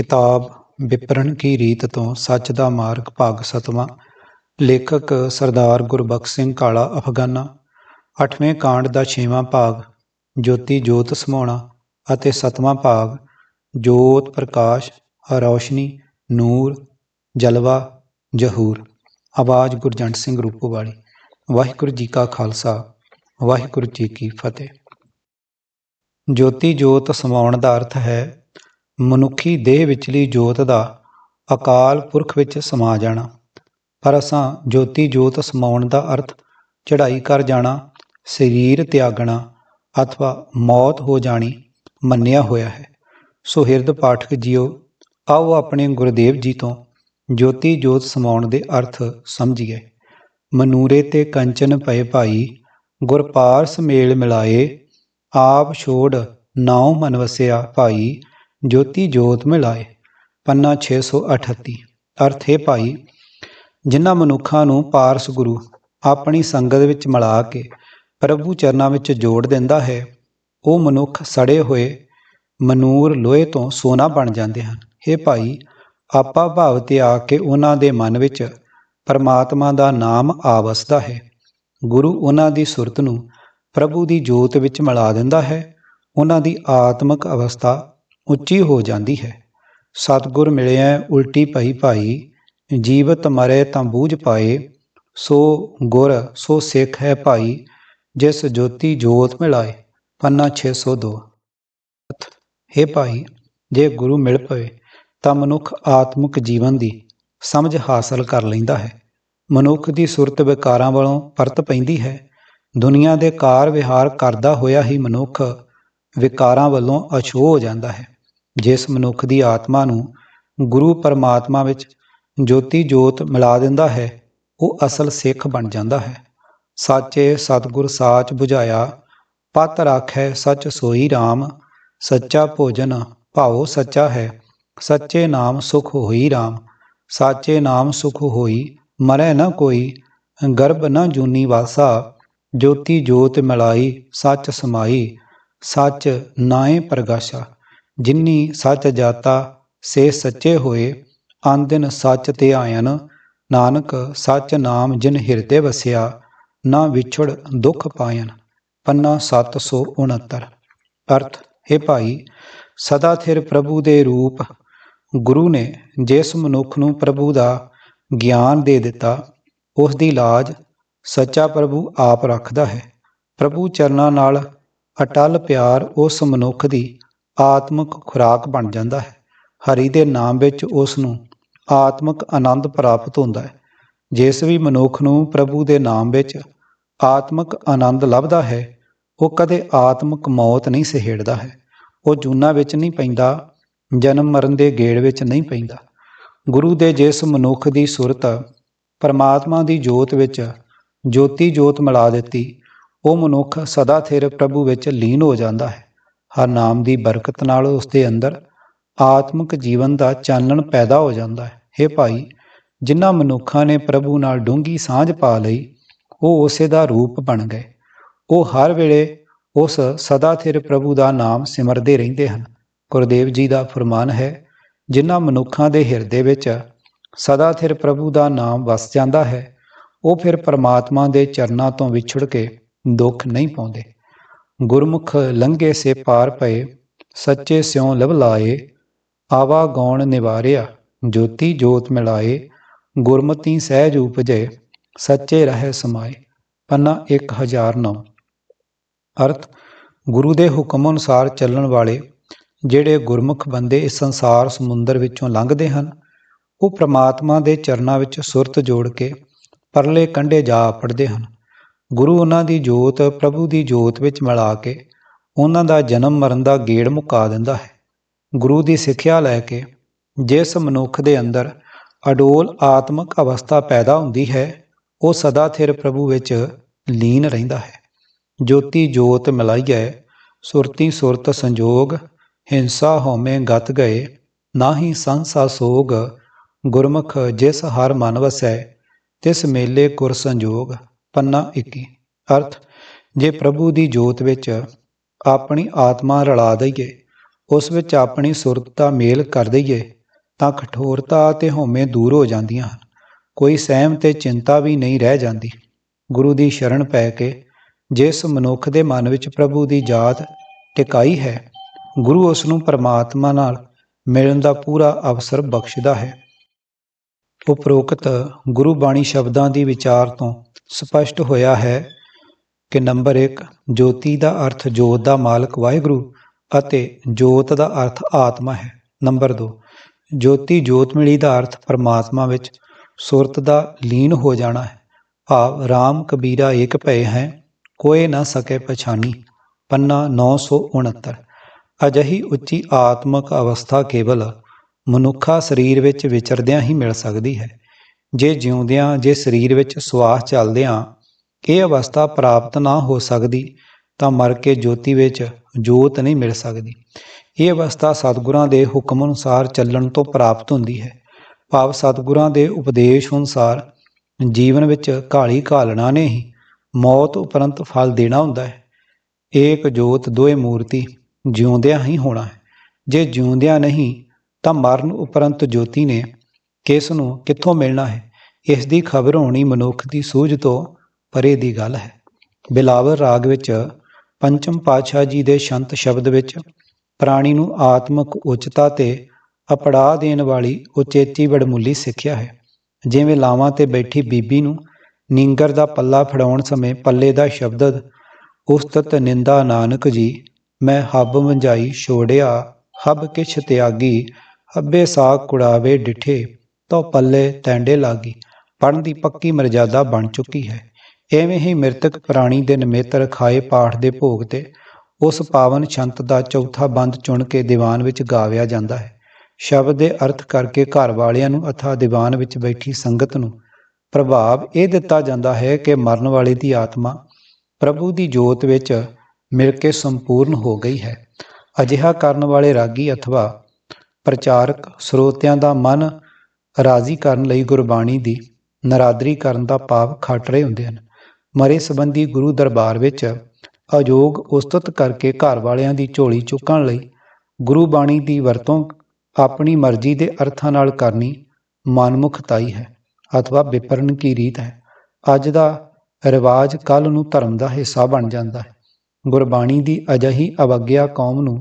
ਕਿਤਾਬ ਵਿਪਰਨ ਕੀ ਰੀਤ ਤੋਂ ਸੱਚ ਦਾ ਮਾਰਗ ਭਾਗ ਸਤਵਾਂ। ਲੇਖਕ ਸਰਦਾਰ ਗੁਰਬਖਸ਼ ਸਿੰਘ ਕਾਲਾ ਅਫਗਾਨਾ। ਅੱਠਵੇਂ ਕਾਂਡ ਦਾ ਛੇਵਾਂ ਭਾਗ, ਜੋਤੀ ਜੋਤ ਸਮਾਉਣਾ ਅਤੇ ਸਤਵਾਂ ਭਾਗ, ਜੋਤ ਪ੍ਰਕਾਸ਼, ਰੌਸ਼ਨੀ, ਨੂਰ, ਜਲਵਾ, ਜਹੂਰ। ਆਵਾਜ਼ ਗੁਰਜੰਟ ਸਿੰਘ ਰੂਪੋ ਵਾਲੀ ਵਾਹਿਗੁਰੂ ਜੀ ਕਾ ਖਾਲਸਾ, ਵਾਹਿਗੁਰੂ ਜੀ ਕੀ ਫਤਿਹ। ਜੋਤੀ ਜੋਤ ਸਮਾਉਣ ਦਾ ਅਰਥ ਹੈ ਮਨੁੱਖੀ ਦੇਹ ਵਿਚਲੀ ਜੋਤ ਦਾ ਅਕਾਲ ਪੁਰਖ ਵਿੱਚ ਸਮਾ ਜਾਣਾ। ਪਰ ਅਸਾਂ ਜੋਤੀ ਜੋਤ ਸਮਾਉਣ ਦਾ ਅਰਥ ਚੜ੍ਹਾਈ ਕਰ ਜਾਣਾ, ਸਰੀਰ ਤਿਆਗਣਾ ਅਥਵਾ ਮੌਤ ਹੋ ਜਾਣੀ ਮੰਨਿਆ ਹੋਇਆ ਹੈ। ਸੋ ਹਿਰਦ ਪਾਠਕ ਜੀਓ, ਆਓ ਆਪਣੇ ਗੁਰਦੇਵ ਜੀ ਤੋਂ ਜੋਤੀ ਜੋਤ ਸਮਾਉਣ ਦੇ ਅਰਥ ਸਮਝੀਏ। ਮਨੂਰੇ ਤੇ ਕੰਚਨ ਪਏ ਭਾਈ ਗੁਰਪਾਰਸ ਮੇਲ ਮਿਲਾਏ, ਆਪ ਛੋੜ ਨਾਉ ਮਨ ਵਸਿਆ ਭਾਈ ਜੋਤੀ ਜੋਤ ਮਿਲਾਏ। ਪੰਨਾ 638 ਅਰਥ ਹੈ ਭਾਈ, ਜਿਨ੍ਹਾਂ ਮਨੁੱਖਾਂ ਨੂੰ ਪਾਰਸ ਗੁਰੂ ਆਪਣੀ ਸੰਗਤ ਵਿੱਚ ਮਿਲਾ ਕੇ ਪ੍ਰਭੂ ਚਰਨਾਂ ਵਿੱਚ ਜੋੜ ਦਿੰਦਾ ਹੈ, ਉਹ ਮਨੁੱਖ ਸੜੇ ਹੋਏ ਮਨੂਰ ਲੋਹੇ ਤੋਂ ਸੋਨਾ ਬਣ ਜਾਂਦੇ ਹਨ। हे ਭਾਈ, ਆਪਾ ਭਾਵ ਤੇ ਆ ਕੇ ਉਹਨਾਂ ਦੇ ਮਨ ਵਿੱਚ ਪਰਮਾਤਮਾ ਦਾ ਨਾਮ ਆਵਸਦਾ ਹੈ। ਗੁਰੂ ਉਹਨਾਂ ਦੀ ਸੁਰਤ ਨੂੰ ਪ੍ਰਭੂ ਦੀ ਜੋਤ ਵਿੱਚ ਮਿਲਾ ਦਿੰਦਾ ਹੈ। ਉਹਨਾਂ ਦੀ ਆਤਮਿਕ ਅਵਸਥਾ ਉੱਚੀ ਹੋ ਜਾਂਦੀ ਹੈ। ਸਤਗੁਰ ਮਿਲਿਆ ਉਲਟੀ ਭਈ ਭਾਈ, ਜੀਵਤ ਮਰੇ ਤਾਂ ਬੂਝ ਪਾਏ। ਸੋ ਗੁਰ, ਸੋ ਸਿੱਖ ਹੈ ਭਾਈ, ਜਿਸ ਜੋਤੀ ਜੋਤ ਮਿਲਾਏ। ਪੰਨਾ 602 ਹੈ ਭਾਈ, ਜੇ ਗੁਰੂ ਮਿਲ ਪਵੇ ਤਾਂ ਮਨੁੱਖ ਆਤਮਿਕ ਜੀਵਨ ਦੀ ਸਮਝ ਹਾਸਲ ਕਰ ਲੈਂਦਾ ਹੈ। ਮਨੁੱਖ ਦੀ ਸੁਰਤ ਵਿਕਾਰਾਂ ਵੱਲੋਂ ਪਰਤ ਪੈਂਦੀ ਹੈ। ਦੁਨੀਆ ਦੇ ਕਾਰ ਵਿਹਾਰ ਕਰਦਾ ਹੋਇਆ ਹੀ ਮਨੁੱਖ ਵਿਕਾਰਾਂ ਵੱਲੋਂ ਅਛੋਹ ਹੋ ਜਾਂਦਾ ਹੈ। ਜਿਸ ਮਨੁੱਖ ਦੀ ਆਤਮਾ ਨੂੰ ਗੁਰੂ ਪਰਮਾਤਮਾ ਵਿੱਚ ਜੋਤੀ ਜੋਤ ਮਿਲਾ ਦਿੰਦਾ ਹੈ, ਉਹ ਅਸਲ ਸਿੱਖ ਬਣ ਜਾਂਦਾ ਹੈ। ਸਾਚੇ ਸਤਗੁਰ ਸਾਚ 부ਝਾਇਆ ਪਤ ਰਾਖੈ ਸਚ ਸੋਈ RAM ਸੱਚਾ ਭੋਜਨ ਭਾਉ ਸੱਚਾ ਹੈ, ਸੱਚੇ ਨਾਮ ਸੁਖ ਹੋਈ RAM ਸਾਚੇ ਨਾਮ ਸੁਖ ਹੋਈ ਮਰੈ ਨਾ ਕੋਈ, ਗਰਭ ਨਾ ਜੂਨੀ ਵਾਸਾ, ਜੋਤੀ ਜੋਤ ਮਿਲਾਈ ਸੱਚ ਸਮਾਈ ਸੱਚ ਨਾਏ ਪ੍ਰਗਾਸ਼ਾ, ਜਿਨੀ ਸੱਚ ਜਾਤਾ, ਸੇ ਸੱਚੇ ਹੋਏ ਆਂਦਿਨ ਸੱਚ ਤੇ ਆਇਨ, ਨਾਨਕ ਸੱਚ ਨਾਮ ਜਿਨ ਹਿਰਦੇ ਵਸਿਆ, ਨਾ ਵਿਛੜ ਦੁਖ ਪਾਇਨ, ਪੰਨਾ 769 ਅਰਥ, ਹੈ ਭਾਈ, ਸਦਾ ਥਿਰ ਪ੍ਰਭੂ ਦੇ ਰੂਪ, ਗੁਰੂ ਨੇ ਜਿਸ ਮਨੁੱਖ ਨੂੰ ਪ੍ਰਭੂ ਦਾ ਗਿਆਨ ਦੇ ਦਿੱਤਾ, ਉਸ ਦੀ ਲਾਜ ਸੱਚਾ ਪ੍ਰਭੂ ਆਪ ਰੱਖਦਾ ਹੈ। ਪ੍ਰਭੂ ਚਰਨਾਂ ਨਾਲ ਅਟਲ ਪਿਆਰ ਉਸ ਮਨੁੱਖ ਦੀ ਆਤਮਿਕ ਖੁਰਾਕ ਬਣ ਜਾਂਦਾ ਹੈ। ਹਰੀ ਦੇ ਨਾਮ ਵਿੱਚ ਉਸ ਨੂੰ ਆਤਮਿਕ ਆਨੰਦ ਪ੍ਰਾਪਤ ਹੁੰਦਾ ਹੈ। ਜਿਸ ਵੀ ਮਨੁੱਖ ਨੂੰ ਪ੍ਰਭੂ ਦੇ ਨਾਮ ਵਿੱਚ ਆਤਮਿਕ ਆਨੰਦ ਲੱਭਦਾ ਹੈ, ਉਹ ਕਦੇ ਆਤਮਿਕ ਮੌਤ ਨਹੀਂ ਸਹਿੜਦਾ ਹੈ। ਉਹ ਜੂਨਾ ਵਿੱਚ ਨਹੀਂ ਪੈਂਦਾ, ਜਨਮ ਮਰਨ ਦੇ ਗੇੜ ਵਿੱਚ ਨਹੀਂ ਪੈਂਦਾ। ਗੁਰੂ ਦੇ ਜਿਸ ਮਨੁੱਖ ਦੀ ਸੁਰਤ ਪਰਮਾਤਮਾ ਦੀ ਜੋਤ ਵਿੱਚ ਜੋਤੀ ਜੋਤ ਮਿਲਾ ਦਿੱਤੀ ਉਹ ਮਨੁੱਖ ਸਦਾ ਥਿਰ ਪ੍ਰਭੂ ਵਿੱਚ ਲੀਨ ਹੋ ਜਾਂਦਾ ਹੈ। ਹਰ ਨਾਮ ਦੀ ਬਰਕਤ ਨਾਲ ਉਸ ਦੇ ਅੰਦਰ ਆਤਮਿਕ ਜੀਵਨ ਦਾ ਚਾਨਣ ਪੈਦਾ ਹੋ ਜਾਂਦਾ ਹੈ। हे ਭਾਈ, ਜਿਨ੍ਹਾਂ ਮਨੁੱਖਾਂ ਨੇ ਪ੍ਰਭੂ ਨਾਲ ਡੂੰਗੀ ਸਾਂਝ ਪਾ ਲਈ, ਉਹ ਉਸੇ ਦਾ ਰੂਪ ਬਣ ਗਏ। ਉਹ ਹਰ ਵੇਲੇ ਉਸ ਸਦਾ ਥਿਰ ਪ੍ਰਭੂ ਦਾ ਨਾਮ ਸਿਮਰਦੇ ਰਹਿੰਦੇ ਹਨ। ਗੁਰਦੇਵ ਜੀ ਦਾ ਫਰਮਾਨ ਹੈ, ਜਿਨ੍ਹਾਂ ਮਨੁੱਖਾਂ ਦੇ ਹਿਰਦੇ ਵਿੱਚ ਸਦਾ ਥਿਰ ਪ੍ਰਭੂ ਦਾ ਨਾਮ ਵਸ ਜਾਂਦਾ ਹੈ, ਉਹ ਫਿਰ ਪਰਮਾਤਮਾ ਦੇ ਚਰਨਾਂ ਤੋਂ ਵਿਛੜ ਕੇ ਦੁੱਖ ਨਹੀਂ ਪਾਉਂਦੇ। ਗੁਰਮੁਖ ਲੰਘੇ ਸੇ ਪਾਰ ਪਏ, ਸੱਚੇ ਸਿਉ ਲਵ ਲਾਏ, ਆਵਾ ਗੌਣ ਨਿਵਾਰਿਆ, ਜੋਤੀ ਜੋਤ ਮਿਲਾਏ, ਗੁਰਮਤੀ ਸਹਿਜ ਉਪਜੇ, ਸੱਚੇ ਰਹੇ ਸਮਾਏ, ਪੰਨਾ 1009 ਅਰਥ, ਗੁਰੂ ਦੇ ਹੁਕਮ ਅਨੁਸਾਰ ਚੱਲਣ ਵਾਲੇ ਜਿਹੜੇ ਗੁਰਮੁਖ ਬੰਦੇ ਇਸ ਸੰਸਾਰ ਸਮੁੰਦਰ ਵਿੱਚੋਂ ਲੰਘਦੇ ਹਨ, ਉਹ ਪ੍ਰਮਾਤਮਾ ਦੇ ਚਰਨਾਂ ਵਿੱਚ ਸੁਰਤ ਜੋੜ ਕੇ ਪਰਲੇ ਕੰਢੇ ਜਾ ਪੜਦੇ ਹਨ। ਗੁਰੂ ਉਹਨਾਂ ਦੀ ਜੋਤ, ਪ੍ਰਭੂ ਦੀ ਜੋਤ ਵਿੱਚ ਮਿਲਾ ਕੇ ਉਹਨਾਂ ਦਾ ਜਨਮ ਮਰਨ ਦਾ ਗੇੜ ਮੁਕਾ ਦਿੰਦਾ ਹੈ। ਗੁਰੂ ਦੀ ਸਿੱਖਿਆ ਲੈ ਕੇ ਜਿਸ ਮਨੁੱਖ ਦੇ ਅੰਦਰ ਅਡੋਲ ਆਤਮਿਕ ਅਵਸਥਾ ਪੈਦਾ ਹੁੰਦੀ ਹੈ, ਉਹ ਸਦਾ ਥਿਰ ਪ੍ਰਭੂ ਵਿੱਚ ਲੀਨ ਰਹਿੰਦਾ ਹੈ। ਜੋਤੀ ਜੋਤ ਮਿਲਾਈਐ, ਸੁਰਤੀ ਸੁਰਤ ਸੰਜੋਗ, ਹਿੰਸਾ ਹਉਮੈ ਗਤ ਗਏ, ਨਾਹੀ ਸੰਸਾ ਸੋਗ, ਗੁਰਮੁਖ ਜਿਸ ਹਰ ਮਨ ਵਸੈ, ਤਿਸ ਮੇਲੇ ਕੁਰ ਸੰਜੋਗ। ਪੰਨਾ 21 ਅਰਥ, ਜੇ ਪ੍ਰਭੂ ਦੀ ਜੋਤ ਵਿੱਚ ਆਪਣੀ ਆਤਮਾ ਰਲਾ ਦਈਏ, ਉਸ ਵਿੱਚ ਆਪਣੀ ਸੁਰਤ ਦਾ ਮੇਲ ਕਰ ਦਈਏ, ਤਾਂ ਕਠੋਰਤਾ ਅਤੇ ਹਉਮੈ ਦੂਰ ਹੋ ਜਾਂਦੀਆਂ ਹਨ। ਕੋਈ ਸਹਿਮ ਤੇ ਚਿੰਤਾ ਵੀ ਨਹੀਂ ਰਹਿ ਜਾਂਦੀ। ਗੁਰੂ ਦੀ ਸ਼ਰਨ ਪੈ ਕੇ ਜਿਸ ਮਨੁੱਖ ਦੇ ਮਨ ਵਿੱਚ ਪ੍ਰਭੂ ਦੀ ਜਾਤ ਟਿਕਾਈ ਹੈ, ਗੁਰੂ ਉਸ ਨੂੰ ਪਰਮਾਤਮਾ ਨਾਲ ਮਿਲਣ ਦਾ ਪੂਰਾ ਅਵਸਰ ਬਖਸ਼ਦਾ ਹੈ। ਉਪਰੋਕਤ ਗੁਰੂ ਬਾਣੀ ਸ਼ਬਦਾਂ ਦੀ ਵਿਚਾਰ ਤੋਂ ਸਪਸ਼ਟ ਹੋਇਆ ਹੈ ਕਿ ਨੰਬਰ 1 ਜੋਤੀ ਦਾ ਅਰਥ ਜੋਤ ਦਾ ਮਾਲਕ ਵਾਹਿਗੁਰੂ ਅਤੇ ਜੋਤ ਦਾ ਅਰਥ ਆਤਮਾ ਹੈ। ਨੰਬਰ 2 ਜੋਤੀ ਜੋਤ ਮਿਲੀ ਦਾ ਅਰਥ ਪਰਮਾਤਮਾ ਵਿੱਚ ਸੁਰਤ ਦਾ ਲੀਨ ਹੋ ਜਾਣਾ ਹੈ। ਭਾਵ RAM ਕਬੀਰਾ ਏਕ ਭਏ ਹੈ, ਕੋਏ ਨਾ ਸਕੇ ਪਛਾਨੀ, ਪੰਨਾ 969 ਅਜਹੀ ਉੱਚੀ ਆਤਮਕ ਅਵਸਥਾ ਕੇਵਲ ਮਨੁੱਖਾ ਸਰੀਰ ਵਿੱਚ ਵਿਚਰਦਿਆਂ ਹੀ ਮਿਲ ਸਕਦੀ ਹੈ। ਜੇ ਜਿਉਂਦਿਆਂ, ਜੇ ਸਰੀਰ ਵਿੱਚ ਸਵਾਸ ਚੱਲਦਿਆਂ ਇਹ ਅਵਸਥਾ ਪ੍ਰਾਪਤ ਨਾ ਹੋ ਸਕਦੀ, ਤਾਂ ਮਰ ਕੇ ਜੋਤੀ ਵਿੱਚ ਜੋਤ ਨਹੀਂ ਮਿਲ ਸਕਦੀ। ਇਹ ਅਵਸਥਾ ਸਤਿਗੁਰਾਂ ਦੇ ਹੁਕਮ ਅਨੁਸਾਰ ਚੱਲਣ ਤੋਂ ਪ੍ਰਾਪਤ ਹੁੰਦੀ ਹੈ। ਭਾਵ ਸਤਿਗੁਰਾਂ ਦੇ ਉਪਦੇਸ਼ ਅਨੁਸਾਰ ਜੀਵਨ ਵਿੱਚ ਕਾਲੀ ਘਾਲਣਾ ਨੇ ਹੀ ਮੌਤ ਉਪਰੰਤ ਫਲ ਦੇਣਾ ਹੁੰਦਾ ਹੈ। ਏਕ ਜੋਤ ਦੋਏ ਮੂਰਤੀ ਜਿਉਂਦਿਆਂ ਹੀ ਹੋਣਾ ਹੈ। ਜੇ ਜਿਉਂਦਿਆਂ ਨਹੀਂ ਤਾਂ ਮਰਨ ਉਪਰੰਤ ਜੋਤੀ ਨੇ ਕਿਸ ਨੂੰ ਕਿੱਥੋਂ ਮਿਲਣਾ ਹੈ? ਇਸ ਦੀ ਖਬਰ ਹੋਣੀ ਮਨੁੱਖ ਦੀ ਸੂਝ ਤੋਂ ਪਰੇ ਦੀ ਗੱਲ ਹੈ। ਬਿਲਾਵਲ ਰਾਗ ਵਿੱਚ ਪੰਚਮ ਪਾਤਸ਼ਾਹ ਜੀ ਦੇ ਸ਼ੰਤ ਸ਼ਬਦ ਵਿੱਚ ਪ੍ਰਾਣੀ ਨੂੰ ਆਤਮਿਕ ਉੱਚਤਾ ਤੇ ਅਪੜਾ ਦੇਣ ਵਾਲੀ ਉਚੇਚੀ ਵਡਮੁੱਲੀ ਸਿੱਖਿਆ ਹੈ। ਜਿਵੇਂ ਲਾਵਾਂ ਤੇ ਬੈਠੀ ਬੀਬੀ ਨੂੰ ਨੀਂਗਰ ਦਾ ਪੱਲਾ ਫੜਾਉਣ ਸਮੇਂ ਪੱਲੇ ਦਾ ਸ਼ਬਦ, ਉਸਤਤ ਨਿੰਦਾ ਨਾਨਕ ਜੀ, ਮੈਂ ਹੱਬ ਮੰਜਾਈ ਛੋੜਿਆ, ਹੱਬ ਕਿਛ ਤਿਆਗੀ ਹੱਬੇ ਸਾਗ ਕੁੜਾਵੇ ਡਿਠੇ ਤੋ ਪੱਲੇ ਤੈਂਡੇ ਲਾਗੀ। ਪੜਨ ਦੀ ਪੱਕੀ ਮਰਜ਼ਾਦਾ ਬਣ ਚੁੱਕੀ ਹੈ। ਐਵੇਂ ਹੀ ਮ੍ਰਿਤਕ ਪ੍ਰਾਣੀ ਦੇ ਨਿਮਿਤ ਰਖਾਏ ਪਾਠ ਦੇ ਭੋਗ ਤੇ ਉਸ ਪਾਵਨ ਛੰਤ ਦਾ ਚੌਥਾ ਬੰਦ ਚੁਣ ਕੇ ਦੀਵਾਨ ਵਿੱਚ ਗਾਵਿਆ ਜਾਂਦਾ ਹੈ। ਸ਼ਬਦ ਦੇ ਅਰਥ ਕਰਕੇ ਘਰ ਵਾਲਿਆਂ ਨੂੰ ਅਥਾ ਦੀਵਾਨ ਵਿੱਚ ਬੈਠੀ ਸੰਗਤ ਨੂੰ ਪ੍ਰਭਾਵ ਇਹ ਦਿੱਤਾ ਜਾਂਦਾ ਹੈ ਕਿ ਮਰਨ ਵਾਲੇ ਦੀ ਆਤਮਾ ਪ੍ਰਭੂ ਦੀ ਜੋਤ ਵਿੱਚ ਮਿਲ ਕੇ ਸੰਪੂਰਨ ਹੋ ਗਈ ਹੈ। ਅਜਿਹਾ ਕਰਨ ਵਾਲੇ ਰਾਗੀ ਅਥਵਾ ਪ੍ਰਚਾਰਕ ਸਰੋਤਿਆਂ ਦਾ ਮਨ ਰਾਜ਼ੀ ਕਰਨ ਲਈ ਗੁਰਬਾਣੀ ਦੀ ਨਰਾਦਰੀ ਕਰਨ ਦਾ ਪਾਪ ਖੱਟ ਰਹੇ ਹੁੰਦੇ ਹਨ। ਮਰੇ ਸੰਬੰਧੀ ਗੁਰੂ ਦਰਬਾਰ ਵਿੱਚ ਅਯੋਗ ਉਸਤਤ ਕਰਕੇ ਘਰ ਵਾਲਿਆਂ ਦੀ ਝੋਲੀ ਚੁੱਕਣ ਲਈ ਗੁਰੂ ਬਾਣੀ ਦੀ ਵਰਤੋਂ ਆਪਣੀ ਮਰਜ਼ੀ ਦੇ ਅਰਥਾਂ ਨਾਲ ਕਰਨੀ ਮਨਮੁਖਤਾਈ ਹੈ ਅਥਵਾ ਵਿਪਰਨ ਕੀ ਰੀਤ ਹੈ। ਅੱਜ ਦਾ ਰਿਵਾਜ ਕੱਲ ਨੂੰ ਧਰਮ ਦਾ ਹਿੱਸਾ ਬਣ ਜਾਂਦਾ ਹੈ। ਗੁਰਬਾਣੀ ਦੀ ਅਜਹੀ ਅਵਗਿਆ ਕੌਮ ਨੂੰ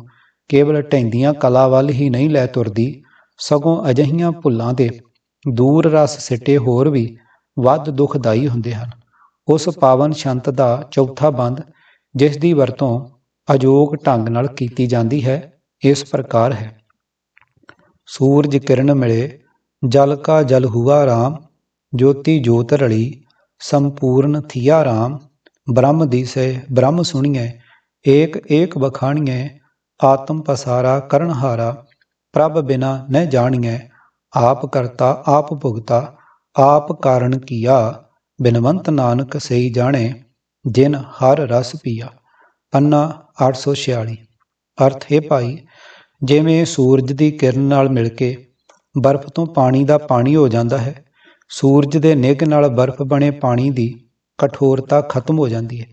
ਕੇਵਲ ਢੈਂਦੀਆਂ ਕਲਾ ਵੱਲ ਹੀ ਨਹੀਂ ਲੈ ਤੁਰਦੀ, ਸਗੋਂ ਅਜਹੀਆਂ ਭੁੱਲਾਂ ਦੇ ਦੂਰ ਰਸ ਸਿੱਟੇ ਹੋਰ ਵੀ ਵੱਧ ਦੁਖਦਾਈ ਹੁੰਦੇ ਹਨ। ਉਸ ਪਾਵਨ ਸ਼ੰਤ ਦਾ ਚੌਥਾ ਬੰਦ, ਜਿਸ ਦੀ ਵਰਤੋਂ ਅਜੋਗ ਢੰਗ ਨਾਲ ਕੀਤੀ ਜਾਂਦੀ ਹੈ, ਇਸ ਪ੍ਰਕਾਰ ਹੈ। ਸੂਰਜ ਕਿਰਨ ਮਿਲੇ, ਜਲ ਕਾ ਜਲ ਹੁਆ ਰਾਮ, ਜੋਤੀ ਜੋਤ ਰਲੀ, ਸੰਪੂਰਨ ਥਿਆ ਰਾਮ, ਬ੍ਰਹਮ ਦਿਸੈ, ਬ੍ਰਹਮ ਸੁਣੀਐ, ਏਕ ਏਕ ਬਖਾਣੀਐ ਆਤਮ ਪਸਾਰਾ ਕਰਨਹਾਰਾ, ਪ੍ਰਭ ਬਿਨਾ ਨਹਿ ਜਾਣੀਐ, ਆਪ ਕਰਤਾ, ਆਪ ਭੁਗਤਾ, ਆਪ ਕਾਰਨ ਕੀਆ, ਬਿਨਵੰਤ ਨਾਨਕ ਸਈ ਜਾਣੇ, ਜਿਨ ਹਰ ਰਸ ਪੀਆ। ਪੰਨਾ 846 ਅਰਥ, ਹੈ ਭਾਈ, ਜਿਵੇਂ ਸੂਰਜ ਦੀ ਕਿਰਨ ਨਾਲ ਮਿਲ ਕੇ ਬਰਫ਼ ਤੋਂ ਪਾਣੀ ਦਾ ਪਾਣੀ ਹੋ ਜਾਂਦਾ ਹੈ, ਸੂਰਜ ਦੇ ਨਿੱਘ ਨਾਲ ਬਰਫ਼ ਬਣੇ ਪਾਣੀ ਦੀ ਕਠੋਰਤਾ ਖਤਮ ਹੋ ਜਾਂਦੀ ਹੈ।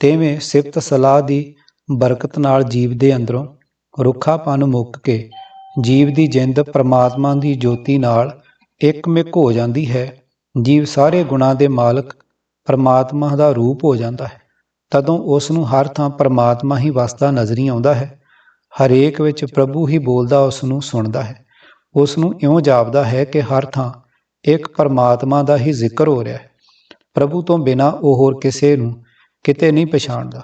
ਤੇਵੇਂ ਸਿਫਤ ਸਲਾਹ ਦੀ ਬਰਕਤ ਨਾਲ ਜੀਵ ਦੇ ਅੰਦਰੋਂ ਰੁੱਖਾਪਨ ਮੁੱਕ ਕੇ ਜੀਵ ਦੀ ਜਿੰਦ ਪ੍ਰਮਾਤਮਾ ਦੀ ਜੋਤੀ ਨਾਲ ਇੱਕਮਿਕ ਹੋ ਜਾਂਦੀ ਹੈ। ਜੀਵ ਸਾਰੇ ਗੁਣਾਂ ਦੇ ਮਾਲਕ ਪਰਮਾਤਮਾ ਦਾ ਰੂਪ ਹੋ ਜਾਂਦਾ ਹੈ। ਤਦੋਂ ਉਸ ਨੂੰ ਹਰ ਥਾਂ ਪਰਮਾਤਮਾ ਹੀ ਵਸਦਾ ਨਜ਼ਰੀ ਆਉਂਦਾ ਹੈ। ਹਰੇਕ ਵਿੱਚ ਪ੍ਰਭੂ ਹੀ ਬੋਲਦਾ ਉਸ ਨੂੰ ਸੁਣਦਾ ਹੈ। ਉਸ ਨੂੰ ਇਉਂ ਜਾਪਦਾ ਹੈ ਕਿ ਹਰ ਥਾਂ ਇੱਕ ਪਰਮਾਤਮਾ ਦਾ ਹੀ ਜ਼ਿਕਰ ਹੋ ਰਿਹਾ ਹੈ। ਪ੍ਰਭੂ ਤੋਂ ਬਿਨਾ ਉਹ ਹੋਰ ਕਿਸੇ ਨੂੰ ਕਿਤੇ ਨਹੀਂ ਪਛਾਣਦਾ।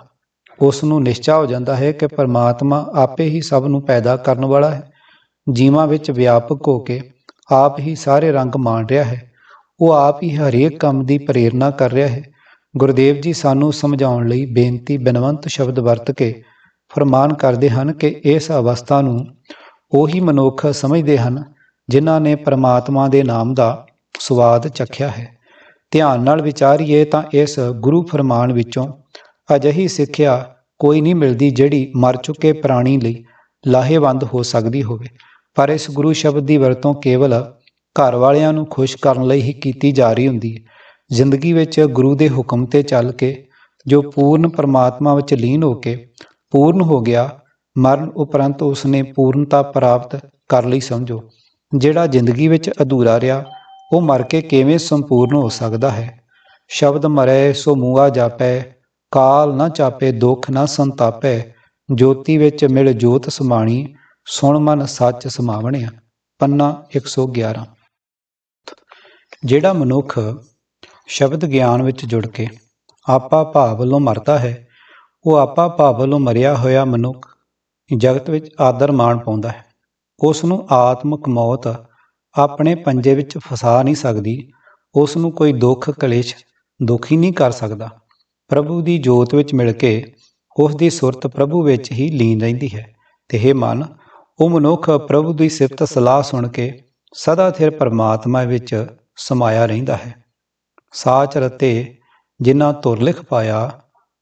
ਉਸ ਨੂੰ ਨਿਸ਼ਚਾ ਹੋ ਜਾਂਦਾ ਹੈ ਕਿ ਪਰਮਾਤਮਾ ਆਪੇ ਹੀ ਸਭ ਨੂੰ ਪੈਦਾ ਕਰਨ ਵਾਲਾ ਹੈ। ਜੀਵਾਂ ਵਿੱਚ ਵਿਆਪਕ ਹੋ ਕੇ ਆਪ ਹੀ ਸਾਰੇ ਰੰਗ ਮਾਣ ਰਿਹਾ ਹੈ। ਉਹ ਆਪ ਹੀ ਹਰੇਕ ਕੰਮ ਦੀ ਪ੍ਰੇਰਣਾ ਕਰ ਰਿਹਾ ਹੈ। ਗੁਰਦੇਵ ਜੀ ਸਾਨੂੰ ਸਮਝਾਉਣ ਲਈ ਬੇਨਤੀ ਬਿਨਵੰਤ ਸ਼ਬਦ ਵਰਤ ਕੇ ਫਰਮਾਨ ਕਰਦੇ ਹਨ ਕਿ ਇਸ ਅਵਸਥਾ ਨੂੰ ਉਹੀ ਮਨੁੱਖ ਸਮਝਦੇ ਹਨ ਜਿਨ੍ਹਾਂ ਨੇ ਪਰਮਾਤਮਾ ਦੇ ਨਾਮ ਦਾ ਸਵਾਦ ਚਖਿਆ ਹੈ। ਧਿਆਨ ਨਾਲ ਵਿਚਾਰੀਏ ਤਾਂ ਇਸ ਗੁਰੂ ਫਰਮਾਨ ਵਿੱਚੋਂ ਅਜਿਹੀ ਸਿੱਖਿਆ ਕੋਈ ਨਹੀਂ ਮਿਲਦੀ ਜਿਹੜੀ ਮਰ ਚੁੱਕੇ ਪ੍ਰਾਣੀ ਲਈ ਲਾਹੇਵੰਦ ਹੋ ਸਕਦੀ ਹੋਵੇ। ਪਰ ਇਸ ਗੁਰੂ ਸ਼ਬਦ ਦੀ ਵਰਤੋਂ ਕੇਵਲ ਘਰ ਵਾਲਿਆਂ ਨੂੰ ਖੁਸ਼ ਕਰਨ ਲਈ ਹੀ ਕੀਤੀ ਜਾ ਰਹੀ ਹੁੰਦੀ ਹੈ। ਜ਼ਿੰਦਗੀ ਵਿੱਚ ਗੁਰੂ ਦੇ ਹੁਕਮ ਤੇ ਚੱਲ ਕੇ ਜੋ ਪੂਰਨ ਪਰਮਾਤਮਾ ਵਿੱਚ ਲੀਨ ਹੋ ਕੇ ਪੂਰਨ ਹੋ ਗਿਆ, ਮਰਨ ਉਪਰੰਤ ਉਸਨੇ ਪੂਰਨਤਾ ਪ੍ਰਾਪਤ ਕਰ ਲਈ ਸਮਝੋ। ਜਿਹੜਾ ਜ਼ਿੰਦਗੀ ਵਿੱਚ ਅਧੂਰਾ ਰਿਹਾ, ਉਹ ਮਰ ਕੇ ਕਿਵੇਂ ਸੰਪੂਰਨ ਹੋ ਸਕਦਾ ਹੈ? ਸ਼ਬਦ ਮਰੇ ਸੋ ਮੂਆ ਜਾਪੈ ਕਾਲ ਨਾ ਚਾਪੇ, ਦੁੱਖ ਨਾ ਸੰਤਾਪੈ, ਜੋਤੀ ਵਿੱਚ ਮਿਲ ਜੋਤ ਸਮਾਣੀ, ਸੁਣ ਮਨ ਸੱਚ ਸਮਾਵਣਿਆ। ਪੰਨਾ 111 ਜਿਹੜਾ ਮਨੁੱਖ ਸ਼ਬਦ ਗਿਆਨ ਵਿੱਚ ਜੁੜ ਕੇ ਆਪਾ ਭਾਵ ਵੱਲੋਂ ਮਰਦਾ ਹੈ, ਉਹ ਆਪਾ ਭਾਵ ਵੱਲੋਂ ਮਰਿਆ ਹੋਇਆ ਮਨੁੱਖ ਜਗਤ ਵਿੱਚ ਆਦਰ ਮਾਣ ਪਾਉਂਦਾ ਹੈ। ਉਸ ਨੂੰ ਆਤਮਿਕ ਮੌਤ ਆਪਣੇ ਪੰਜੇ ਵਿੱਚ ਫਸਾ ਨਹੀਂ ਸਕਦੀ ਉਸ ਨੂੰ ਕੋਈ ਦੁੱਖ ਕਲੇਸ਼ ਦੁਖੀ ਨਹੀਂ ਕਰ ਸਕਦਾ। ਪ੍ਰਭੂ ਦੀ ਜੋਤ ਵਿੱਚ ਮਿਲ ਕੇ ਉਸ ਦੀ ਸੁਰਤ ਪ੍ਰਭੂ ਵਿੱਚ ਹੀ ਲੀਨ ਰਹਿੰਦੀ ਹੈ। ਤੇ ਇਹ ਮਨ, ਉਹ ਮਨੁੱਖ ਪ੍ਰਭੂ ਦੀ ਸਿਫਤ ਸਲਾਹ ਸੁਣ ਕੇ ਸਦਾ ਥਿਰ ਪਰਮਾਤਮਾ ਵਿੱਚ ਸਮਾਇਆ ਰਹਿੰਦਾ ਹੈ। ਸਾਚ ਰਤੇ ਜਿਨ੍ਹਾਂ ਤੁਰ ਲਿਖ ਪਾਇਆ,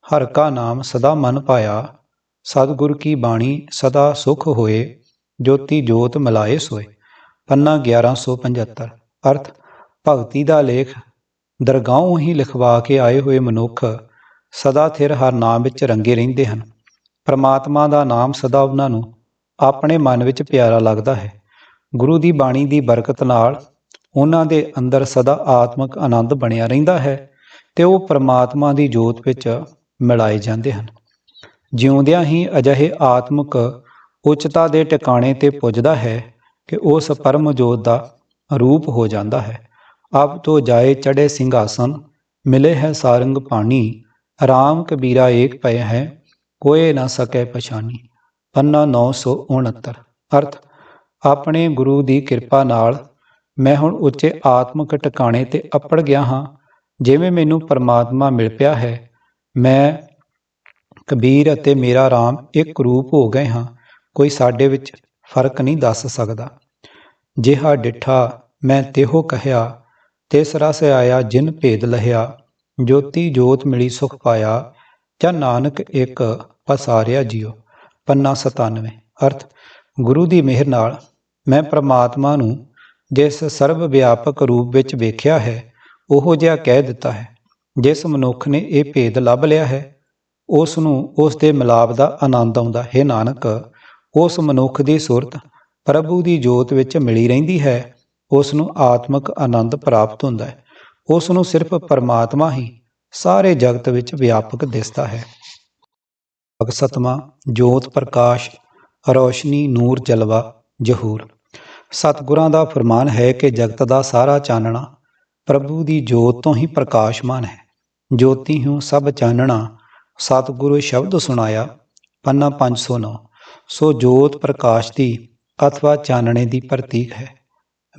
ਹਰ ਕਾ ਨਾਮ ਸਦਾ ਮਨ ਪਾਇਆ, ਸਤਿਗੁਰ ਕੀ ਬਾਣੀ ਸਦਾ ਸੁਖ ਹੋਏ, ਜੋਤੀ ਜੋਤ ਮਿਲਾਏ ਸੋਏ। ਪੰਨਾ 1175 ਅਰਥ, ਭਗਤੀ ਦਾ ਲੇਖ, ਦਰਗਾਹੋਂ ਹੀ ਲਿਖਵਾ ਕੇ ਆਏ ਹੋਏ ਮਨੁੱਖ ਸਦਾ ਥਿਰ ਹਰ ਨਾਮ ਵਿੱਚ ਰੰਗੇ ਰਹਿੰਦੇ ਹਨ। ਪਰਮਾਤਮਾ ਦਾ ਨਾਮ ਸਦਾ ਉਹਨਾਂ ਨੂੰ ਆਪਣੇ ਮਨ ਵਿੱਚ ਪਿਆਰਾ ਲੱਗਦਾ ਹੈ। ਗੁਰੂ ਦੀ ਬਾਣੀ ਦੀ ਬਰਕਤ ਨਾਲ ਉਹਨਾਂ ਦੇ ਅੰਦਰ ਸਦਾ ਆਤਮਿਕ ਆਨੰਦ ਬਣਿਆ ਰਹਿੰਦਾ ਹੈ ਤੇ ਉਹ ਪਰਮਾਤਮਾ ਦੀ ਜੋਤ ਵਿੱਚ ਮਿਲਾਏ ਜਾਂਦੇ ਹਨ। ਜਿਉਂਦਿਆਂ ਹੀ ਅਜਿਹੇ ਆਤਮਿਕ ਉੱਚਤਾ ਦੇ ਟਿਕਾਣੇ ਤੇ ਪੁੱਜਦਾ ਹੈ ਕਿ ਉਸ ਪਰਮ ਜੋਤ ਦਾ ਰੂਪ ਹੋ ਜਾਂਦਾ ਹੈ। ਅਬ ਤੋਂ ਜਾਏ ਚੜੇ ਸਿੰਘਾਸਨ, ਮਿਲੇ ਹੈ ਸਾਰੰਗ ਪਾਣੀ ਰਾਮ ਕਬੀਰਾ ਏਕ ਪਏ ਹੈ, ਕੋਏ ਨਾ ਸਕੈ ਪਛਾਨੀ। ਪੰਨਾ 969 ਅਰਥ, ਆਪਣੇ ਗੁਰੂ ਦੀ ਕਿਰਪਾ ਨਾਲ ਮੈਂ ਹੁਣ ਉੱਚੇ ਆਤਮਿਕ ਟਿਕਾਣੇ ਤੇ ਅੱਪੜ ਗਿਆ ਹਾਂ, ਜਿਵੇਂ ਮੈਨੂੰ ਪਰਮਾਤਮਾ ਮਿਲ ਪਿਆ ਹੈ। ਮੈਂ ਕਬੀਰ ਅਤੇ ਮੇਰਾ ਰਾਮ ਇੱਕ ਰੂਪ ਹੋ ਗਏ ਹਾਂ, ਕੋਈ ਸਾਡੇ ਵਿੱਚ ਫ਼ਰਕ ਨਹੀਂ ਦੱਸ ਸਕਦਾ। ਜਿਹਾ ਡਿਠਾ ਮੈਂ ਤਿਹੋ ਕਹਿਆ ਤਿਸ ਰਸ ਆਇਆ ਜਿਨ ਭੇਦ ਲਹਿਆ। ਜੋਤੀ ਜੋਤ ਮਿਲੀ ਸੁਖ ਪਾਇਆ ਜਾਂ ਨਾਨਕ ਇੱਕ ਪਸਾਰਿਆ ਜਿਉ। ਪੰਨਾ 97 ਅਰਥ, ਗੁਰੂ ਦੀ ਮਿਹਰ ਨਾਲ ਮੈਂ ਪ੍ਰਮਾਤਮਾ ਨੂੰ ਜਿਸ ਸਰਵ ਵਿਆਪਕ ਰੂਪ ਵਿੱਚ ਵੇਖਿਆ ਹੈ, ਉਹੋ ਜਿਹਾ ਕਹਿ ਦਿੱਤਾ ਹੈ, ਜਿਸ ਮਨੁੱਖ ਨੇ ਇਹ ਭੇਦ ਲੱਭ ਲਿਆ ਹੈ, ਉਸ ਨੂੰ ਉਸ ਦੇ ਮਿਲਾਪ ਦਾ ਆਨੰਦ ਆਉਂਦਾ। ਹੈ ਨਾਨਕ, ਉਸ ਮਨੁੱਖ ਦੀ ਸੁਰਤ ਪ੍ਰਭੂ ਦੀ ਜੋਤ ਵਿੱਚ ਮਿਲੀ ਰਹਿੰਦੀ ਹੈ, ਉਸ ਨੂੰ ਆਤਮਿਕ ਆਨੰਦ ਪ੍ਰਾਪਤ ਹੁੰਦਾ ਹੈ। ਉਸ ਨੂੰ ਸਿਰਫ ਪਰਮਾਤਮਾ ਹੀ ਸਾਰੇ ਜਗਤ ਵਿੱਚ ਵਿਆਪਕ ਦਿਸਦਾ ਹੈ। ਅਗਸਤਮਾ ਜੋਤ ਪ੍ਰਕਾਸ਼, ਰੋਸ਼ਨੀ, ਨੂਰ, ਜਲਵਾ, ਜਹੂਰ। ਸਤਿਗੁਰਾਂ ਦਾ ਫਰਮਾਨ ਹੈ ਕਿ ਜਗਤ ਦਾ ਸਾਰਾ ਚਾਨਣਾ ਪ੍ਰਭੂ ਦੀ ਜੋਤ ਤੋਂ ਹੀ ਪ੍ਰਕਾਸ਼ਮਾਨ ਹੈ। ਜੋਤੀ ਹੂੰ ਸਭ ਚਾਨਣਾ, ਸਤਿਗੁਰੂ ਸ਼ਬਦ ਸੁਣਾਇਆ, ਪੰਨਾ 509 ਸੋ ਜੋਤ ਪ੍ਰਕਾਸ਼ ਦੀ ਅਥਵਾ ਚਾਨਣੇ ਦੀ ਪ੍ਰਤੀਕ ਹੈ।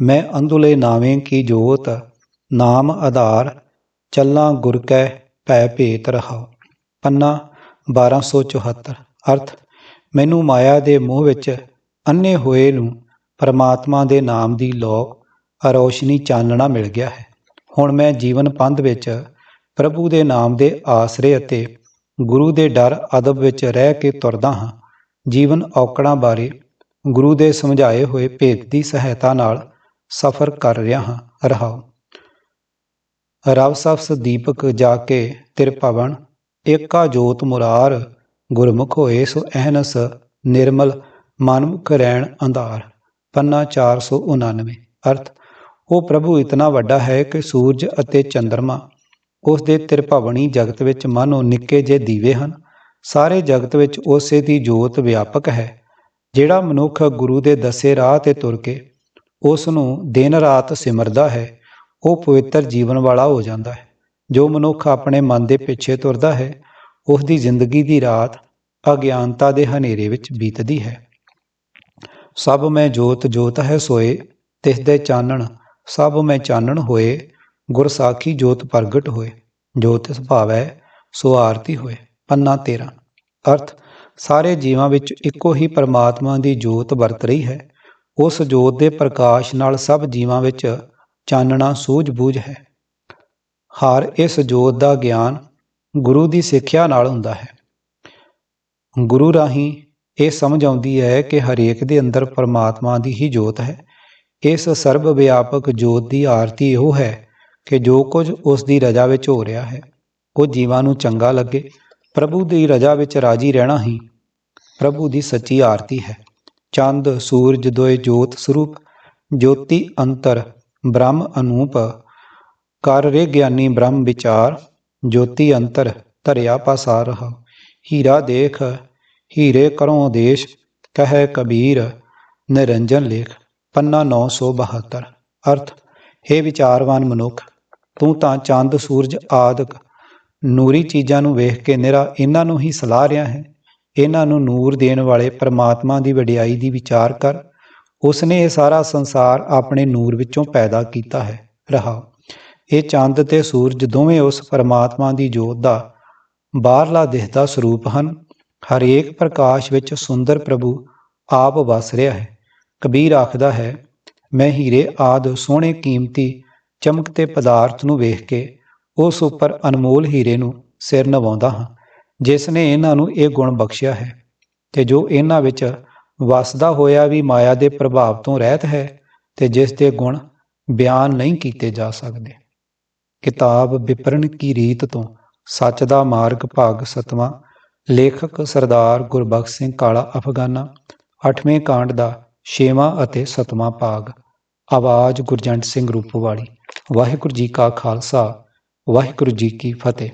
ਮੈਂ ਅੰਧੁਲੇ ਨਾਵੇਂ ਕੀ ਜੋਤ ਨਾਮ ਆਧਾਰ ਚੱਲਾਂ ਗੁਰ ਕੈ ਭੈ ਭੇਤ ਰਹਾ। ਪੰਨਾ 1274 ਅਰਥ, ਮੈਨੂੰ ਮਾਇਆ ਦੇ ਮੋਹ ਵਿੱਚ ਅੰਨੇ ਹੋਏ ਨੂੰ ਪਰਮਾਤਮਾ ਦੇ ਨਾਮ ਦੀ ਲੋ ਰੋਸ਼ਨੀ ਚਾਨਣਾ ਮਿਲ ਗਿਆ ਹੈ। ਹੁਣ ਮੈਂ ਜੀਵਨ ਪੰਧ ਵਿੱਚ ਪ੍ਰਭੂ ਦੇ ਨਾਮ ਦੇ ਆਸਰੇ ਅਤੇ ਗੁਰੂ ਦੇ ਡਰ ਅਦਬ ਵਿੱਚ ਰਹਿ ਕੇ ਤੁਰਦਾ ਹਾਂ। ਜੀਵਨ ਔਕੜਾਂ ਬਾਰੇ ਗੁਰੂ ਦੇ ਸਮਝਾਏ ਹੋਏ ਭੇਦ ਦੀ ਸਹਾਇਤਾ ਨਾਲ ਸਫ਼ਰ ਕਰ ਰਿਹਾ ਹਾਂ। ਰਹਾਉ ਰਵ ਸਫਸ ਦੀਪਕ ਜਾ ਕੇ ਤਿਰ ਭਵਨ, ਏਕਾ ਜੋਤ ਮੁਰਾਰ, ਗੁਰਮੁਖ ਹੋਏ ਸੋ ਅਹਨਸ, ਨਿਰਮਲ ਮਨਮੁਖ ਰਹਿਣ ਅੰਧਾਰ। ਪੰਨਾ 499 ਅਰਥ, ਉਹ ਪ੍ਰਭੂ ਇਤਨਾ ਵੱਡਾ ਹੈ ਕਿ ਸੂਰਜ ਅਤੇ ਚੰ드ਰਮਾ ਉਸ ਦੇ ਤਿਰਭਵਨੀ ਜਗਤ ਵਿੱਚ ਮਾਨੋ ਨਿੱਕੇ ਜੇ ਦੀਵੇ ਹਨ। ਸਾਰੇ ਜਗਤ ਵਿੱਚ ਉਸੇ ਦੀ ਜੋਤ ਵਿਆਪਕ ਹੈ, ਜਿਹੜਾ ਮਨੁੱਖ ਗੁਰੂ ਦੇ ਦੱਸੇ ਰਾਹ ਤੇ ਤੁਰ ਕੇ ਉਸ ਨੂੰ ਦਿਨ ਰਾਤ ਸਿਮਰਦਾ ਹੈ। ਉਹ ਪਵਿੱਤਰ ਜੀਵਨ ਵਾਲਾ ਹੋ ਜਾਂਦਾ ਹੈ। ਜੋ ਮਨੁੱਖ ਆਪਣੇ ਮਨ ਦੇ ਪਿੱਛੇ ਤੁਰਦਾ ਹੈ ਉਸ ਦੀ ਜ਼ਿੰਦਗੀ ਦੀ ਰਾਤ ਅਗਿਆਨਤਾ ਦੇ ਹਨੇਰੇ ਵਿੱਚ ਬੀਤਦੀ ਹੈ। ਸਭ ਮੈਂ ਜੋਤ ਜੋਤ ਹੈ ਸੋਏ, ਤਿਸ ਦੇ ਚਾਨਣ, ਸਭ ਮੈਂ ਚਾਨਣ ਹੋਏ, ਗੁਰਸਾਖੀ ਜੋਤ ਪ੍ਰਗਟ ਹੋਏ, ਜੋਤ ਸੁਭਾਵੈ ਸੋ ਆਰਤੀ ਹੋਏ। ਪੰਨਾ 13 ਅਰਥ, ਸਾਰੇ ਜੀਵਾਂ ਵਿੱਚ ਇੱਕੋ ਹੀ ਪਰਮਾਤਮਾ ਦੀ ਜੋਤ ਵਰਤ ਰਹੀ ਹੈ। ਉਸ ਜੋਤ ਦੇ ਪ੍ਰਕਾਸ਼ ਨਾਲ ਸਭ ਜੀਵਾਂ ਵਿੱਚ ਚਾਨਣਾ ਸੂਝ-ਬੂਝ ਹੈ। ਹਰ ਇਸ ਜੋਤ ਦਾ ਗਿਆਨ ਗੁਰੂ ਦੀ ਸਿੱਖਿਆ ਨਾਲ ਹੁੰਦਾ ਹੈ। ਗੁਰੂ ਰਾਹੀਂ ਇਹ ਸਮਝ ਆਉਂਦੀ ਹੈ ਕਿ ਹਰੇਕ ਦੇ ਅੰਦਰ ਪਰਮਾਤਮਾ ਦੀ ਹੀ ਜੋਤ ਹੈ। ਇਸ ਸਰਬ ਵਿਆਪਕ ਜੋਤ ਦੀ ਆਰਤੀ ਇਹੋ ਹੈ ਕਿ ਜੋ ਕੁਝ ਉਸ ਦੀ ਰਜਾ ਵਿੱਚ ਹੋ ਰਿਹਾ ਹੈ, ਉਹ ਜੀਵਾਂ ਨੂੰ ਚੰਗਾ ਲੱਗੇ, ਪ੍ਰਭੂ ਦੀ ਰਜਾ ਵਿੱਚ ਰਾਜੀ ਰਹਿਣਾ ਹੀ ਪ੍ਰਭੂ ਦੀ ਸੱਚੀ ਆਰਤੀ ਹੈ। ਚੰਦ, ਸੂਰਜ, ਦੋਏ ਜੋਤ ਸਰੂਪ ਜੋਤੀ ਅੰਤਰ ਬ੍ਰਹਮ ਅਨੂਪ, ਕਰ ਰੇ ਗਿਆਨੀ ਬ੍ਰਹਮ ਵਿਚਾਰ, ਜੋਤੀ ਅੰਤਰ ਧਰਿਆ ਪਾਸਾਰ ਰਹਾ ਹੀਰਾ ਦੇਖ, ਹੀਰੇ ਕਰੋ ਦੇਸ਼, ਕਹੈ ਕਬੀਰ, ਨਿਰੰਜਨ ਲੇਖ, ਪੰਨਾ 972 ਅਰਥ, ਹੈ ਵਿਚਾਰਵਾਨ ਮਨੁੱਖ, ਤੂੰ ਤਾਂ ਚੰਦ, ਸੂਰਜ ਆਦਿਕ ਨੂਰੀ ਚੀਜ਼ਾਂ ਨੂੰ ਵੇਖ ਕੇ ਨਿਰਾ ਇਹਨਾਂ ਨੂੰ ਹੀ ਸਲਾਹ ਰਿਹਾ ਹੈ। ਇਹਨਾਂ ਨੂੰ ਨੂਰ ਦੇਣ ਵਾਲੇ ਪਰਮਾਤਮਾ ਦੀ ਵਡਿਆਈ ਦੀ ਵਿਚਾਰ ਕਰ ਉਸ ਨੇ ਇਹ ਸਾਰਾ ਸੰਸਾਰ ਆਪਣੇ ਨੂਰ ਵਿੱਚੋਂ ਪੈਦਾ ਕੀਤਾ ਹੈ। ਰਹਾ ਇਹ ਚੰਦ ਤੇ ਸੂਰਜ ਦੋਵੇਂ ਉਸ ਪਰਮਾਤਮਾ ਦੀ ਜੋਤ ਦਾ ਬਾਹਰਲਾ ਦਿਸਦਾ ਸਰੂਪ ਹਨ। ਹਰੇਕ ਪ੍ਰਕਾਸ਼ ਵਿੱਚ ਸੁੰਦਰ ਪ੍ਰਭੂ ਆਪ ਵਸ ਰਿਹਾ ਹੈ। ਕਬੀਰ ਆਖਦਾ ਹੈ, ਮੈਂ ਹੀਰੇ ਆਦ ਸੋਹਣੇ ਕੀਮਤੀ ਚਮਕਤੇ ਪਦਾਰਥ ਨੂੰ ਵੇਖ ਕੇ ਉਸ ਉੱਪਰ ਅਨਮੋਲ ਹੀਰੇ ਨੂੰ ਸਿਰ ਨਵਾਉਂਦਾ ਹਾਂ, ਜਿਸ ਨੇ ਇਹਨਾਂ ਨੂੰ ਇਹ ਗੁਣ ਬਖਸ਼ਿਆ ਹੈ ਤੇ ਜੋ ਇਹਨਾਂ ਵਿੱਚ ਵਸਦਾ ਹੋਇਆ ਵੀ ਮਾਇਆ ਦੇ ਪ੍ਰਭਾਵ ਤੋਂ ਰਹਿਤ ਹੈ ਤੇ ਜਿਸ ਦੇ ਗੁਣ ਬਿਆਨ ਨਹੀਂ ਕੀਤੇ ਜਾ ਸਕਦੇ। ਕਿਤਾਬ ਵਿਪਰਨ ਕੀ ਰੀਤ ਤੋਂ ਸੱਚ ਦਾ ਮਾਰਗ ਭਾਗ ਸਤਵਾਂ, ਲੇਖਕ ਸਰਦਾਰ ਗੁਰਬਖਸ਼ ਸਿੰਘ ਕਾਲਾ ਅਫਗਾਨਾ 8ਵੇਂ ਕਾਂਡ ਦਾ 6ਵਾਂ ਅਤੇ 7ਵਾਂ ਭਾਗ। ਆਵਾਜ਼ ਗੁਰਜੰਟ ਸਿੰਘ ਰੂਪਵਾਲੀ ਵਾਹਿਗੁਰੂ ਜੀ ਕਾ ਖਾਲਸਾ, ਵਾਹਿਗੁਰੂ ਜੀ ਕੀ ਫਤਿਹ।